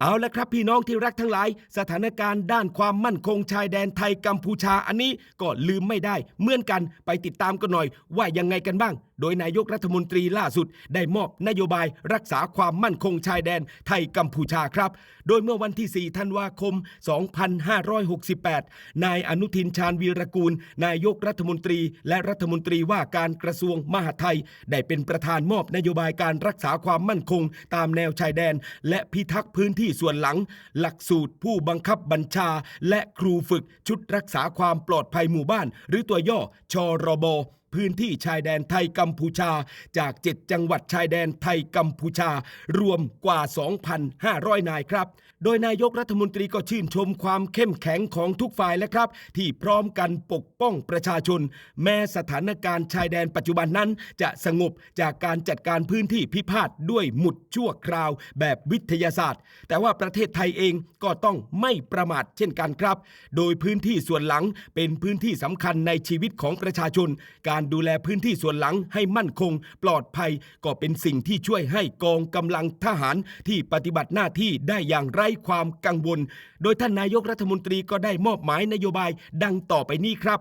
เอาละครับพี่น้องที่รักทั้งหลาย สถานการณ์ด้านความมั่นคงชายแดนไทยกัมพูชาอันนี้ก็ลืมไม่ได้เหมือนกันไปติดตามกันหน่อยว่ายังไงกันบ้าง โดยนายกรัฐมนตรีล่าสุด ได้มอบนโยบายรักษาความมั่นคงชายแดนไทยกัมพูชาครับ โดยเมื่อวันที่ 4 ธันวาคม 2568 นายอนุทินชาญวีรกูล นายกรัฐมนตรี และรัฐมนตรีว่าการกระทรวงมหาดไทย ได้เป็นประธานมอบนโยบายการรักษาความมั่นคง ตามแนวชายแดน และพิทักษ์พื้นที่ส่วนหลัง หลักสูตรผู้บังคับบัญชา และครูฝึกชุดรักษาความปลอดภัยหมู่บ้าน หรือตัวย่อชรบพื้นที่ชายแดนไทยกัมพูชา จาก 7 จังหวัดชายแดนไทยกัมพูชา รวมกว่า 2,500 นายครับ โดยนายกรัฐมนตรีก็ชื่นชมความเข้มแข็งของทุกฝ่ายแล้วครับ ที่พร้อมกันปกป้องประชาชน แม้สถานการณ์ชายแดนปัจจุบันนั้นจะสงบจากการจัดการพื้นที่พิพาทด้วยหมุดชั่วคราวแบบวิทยาศาสตร์ แต่ว่าประเทศไทยเองก็ต้องไม่ประมาทเช่นกันครับ โดยพื้นที่ส่วนหลังเป็นพื้นที่สำคัญในชีวิตของประชาชนการดูแลพื้นที่ส่วนหลังให้มั่นคง ปลอดภัย ก็เป็นสิ่งที่ช่วยให้กองกำลังทหารที่ปฏิบัติหน้าที่ได้อย่างไร้ความกังวล โดยท่านนายกรัฐมนตรีก็ได้มอบหมายนโยบายดังต่อไปนี้ครับ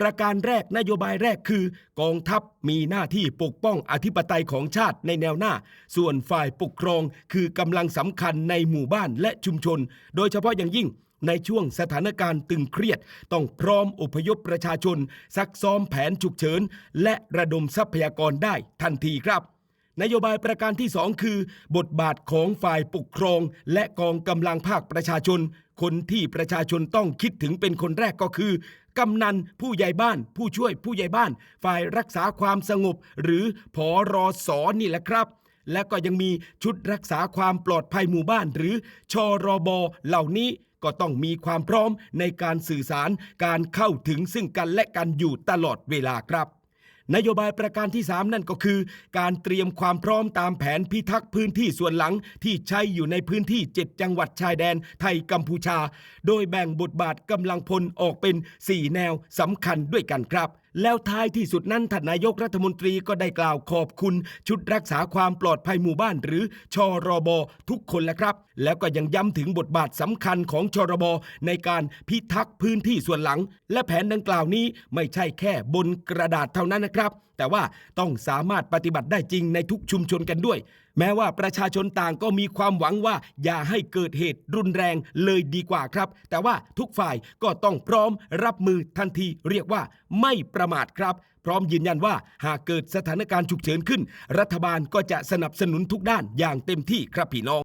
ประการแรกนโยบายแรกคือ กองทัพมีหน้าที่ปกป้องอธิปไตยของชาติในแนวหน้า ส่วนฝ่ายปกครองคือกำลังสำคัญในหมู่บ้านและชุมชน โดยเฉพาะอย่างยิ่ง ในช่วงสถานการณ์ตึงเครียด ต้องพร้อมอพยพประชาชน ซักซ้อมแผนฉุกเฉิน และระดมทรัพยากรได้ทันทีครับนโยบายประการที่ 2 คือ บทบาทของฝ่ายปกครอง และกองกำลังภาคประชาชน คนที่ประชาชนต้องคิดถึงเป็นคนแรกก็คือกำนันผู้ใหญ่บ้าน ผู้ช่วยผู้ใหญ่บ้าน ฝ่ายรักษาความสงบ หรือผอรอสอนี่แหละครับ และก็ยังมีชุดรักษาความปลอดภัยหมู่บ้าน หรือชอรบเหล่านี้ก็ต้องมีความพร้อมในการสื่อสารการเข้าถึงซึ่งกันและกันอยู่ตลอดเวลาครับนโยบายประการที่ 3 นั่นก็คือ การเตรียมความพร้อมตามแผนพิทักษ์พื้นที่ส่วนหลังที่ใช้อยู่ในพื้นที่ 7 จังหวัดชายแดนไทยกัมพูชา โดยแบ่งบทบาทกำลังพลออกเป็น 4 แนวสำคัญด้วยกันครับ แล้วท้ายที่สุดนั้นท่านนายกรัฐมนตรีก็ได้กล่าวขอบคุณ ชุดรักษาความปลอดภัยหมู่บ้านหรือชอรบทุกคนแล้วครับ แล้วก็ยังย้ำถึงบทบาทสำคัญของชรบในการพิทักษ์พื้นที่ส่วนหลัง และแผนดังกล่าวนี้ไม่ใช่แค่บนกระดาษเท่านั้นนะครับแต่ว่าต้องสามารถปฏิบัติได้จริงในทุกชุมชนกันด้วย แม้ว่าประชาชนต่างก็มีความหวังว่าอย่าให้เกิดเหตุรุนแรงเลยดีกว่าครับ แต่ว่าทุกฝ่ายก็ต้องพร้อมรับมือทันทีเรียกว่าไม่ประมาทครับ พร้อมยืนยันว่าหากเกิดสถานการณ์ฉุกเฉินขึ้น รัฐบาลก็จะสนับสนุนทุกด้านอย่างเต็มที่ครับพี่น้อง